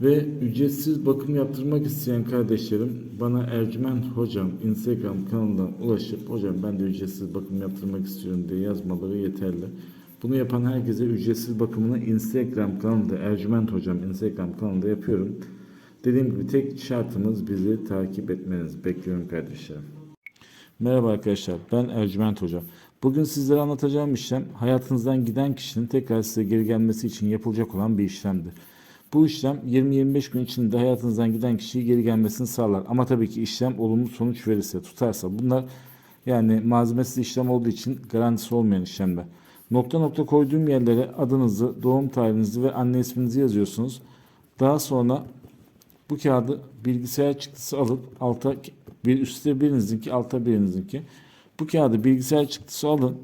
Ve ücretsiz bakım yaptırmak isteyen kardeşlerim bana Ercüment Hocam Instagram kanalından ulaşıp hocam ben de ücretsiz bakım yaptırmak istiyorum diye yazmaları yeterli. Bunu yapan herkese ücretsiz bakımını Instagram kanalında Ercüment Hocam Instagram kanalında yapıyorum. Dediğim gibi tek şartımız bizi takip etmeniz. Bekliyorum kardeşlerim. Merhaba arkadaşlar, ben Ercüment Hoca. Bugün sizlere anlatacağım işlem hayatınızdan giden kişinin tekrar size geri gelmesi için yapılacak olan bir işlemdir. Bu işlem 20-25 gün içinde hayatınızdan giden kişiyi geri gelmesini sağlar. Ama tabii ki işlem olumlu sonuç verirse, tutarsa. Bunlar yani malzemesiz işlem olduğu için garantisi olmayan işlemler. Nokta nokta koyduğum yerlere adınızı, doğum tarihinizi ve anne isminizi yazıyorsunuz. Daha sonra bu kağıdı bilgisayar çıktısı alıp alta bir üstte birinizinki alta birinizinki. Bu kağıdı bilgisayar çıktısı alın.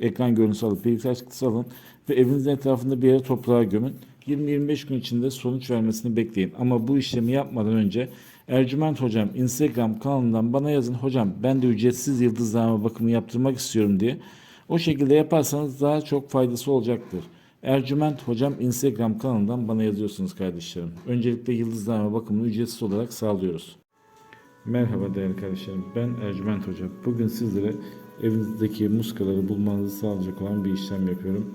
Ekran görüntüsü alıp bilgisayar çıktısı alın ve evinizin etrafında bir yere toprağa gömün. 20-25 gün içinde sonuç vermesini bekleyin. Ama bu işlemi yapmadan önce Ercüment Hocam Instagram kanalından bana yazın. Hocam ben de ücretsiz yıldızlama bakımı yaptırmak istiyorum diye. O şekilde yaparsanız daha çok faydası olacaktır. Ercüment Hocam Instagram kanalından bana yazıyorsunuz kardeşlerim. Öncelikle yıldızlama bakımını ücretsiz olarak sağlıyoruz. Merhaba değerli kardeşlerim. Ben Ercüment Hoca. Bugün sizlere evinizdeki muskaları bulmanızı sağlayacak olan bir işlem yapıyorum.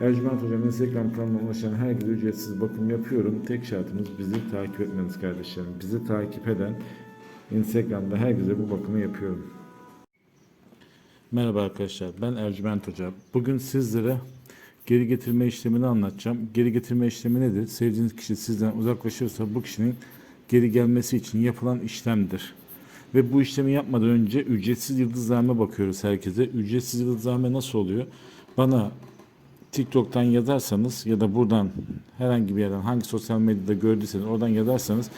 Ercüment Hocam Instagram kanalına ulaşan herkese ücretsiz bakım yapıyorum. Tek şartımız bizi takip etmeniz kardeşlerim. Bizi takip eden Instagram'da herkese bu bakımı yapıyorum. Merhaba arkadaşlar, ben Ercüment Hoca. Bugün sizlere geri getirme işlemini anlatacağım. Geri getirme işlemi nedir? Sevdiğiniz kişi sizden uzaklaşırsa bu kişinin geri gelmesi için yapılan işlemdir. Ve bu işlemi yapmadan önce ücretsiz yıldızlarına bakıyoruz herkese. Ücretsiz yıldızlarına nasıl oluyor? Bana TikTok'tan yazarsanız ya da buradan herhangi bir yerden hangi sosyal medyada gördüyseniz oradan yazarsanız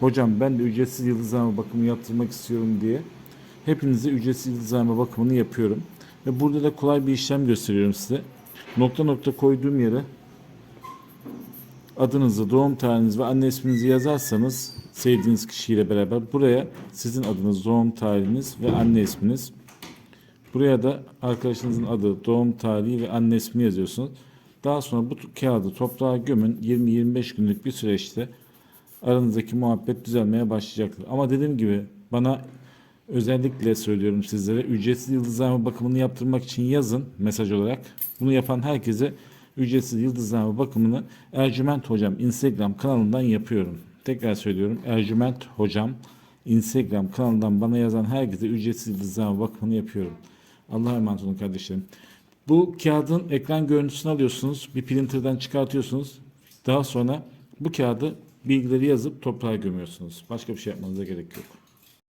hocam ben de ücretsiz yıldızlama bakımı yaptırmak istiyorum diye hepinize ücretsiz yıldızlama bakımını yapıyorum. Ve burada da kolay bir işlem gösteriyorum size. Nokta nokta koyduğum yere adınızı, doğum tarihinizi ve anne isminizi yazarsanız sevdiğiniz kişiyle beraber buraya sizin adınız, doğum tarihiniz ve anne isminiz Buraya da arkadaşınızın adı, doğum tarihi ve anne ismini yazıyorsunuz. Daha sonra bu kağıdı toprağa gömün. 20-25 günlük bir süreçte aranızdaki muhabbet düzelmeye başlayacaktır. Ama dediğim gibi bana özellikle söylüyorum sizlere ücretsiz yıldızlama bakımını yaptırmak için yazın mesaj olarak. Bunu yapan herkese ücretsiz yıldızlama bakımını Ercüment Hocam Instagram kanalından yapıyorum. Tekrar söylüyorum Ercüment Hocam Instagram kanalından bana yazan herkese ücretsiz yıldızlama bakımını yapıyorum. Allah'a emanet olun kardeşlerim. Bu kağıdın ekran görüntüsünü alıyorsunuz. Bir printerden çıkartıyorsunuz. Daha sonra bu kağıdı bilgileri yazıp toprağa gömüyorsunuz. Başka bir şey yapmanıza gerek yok.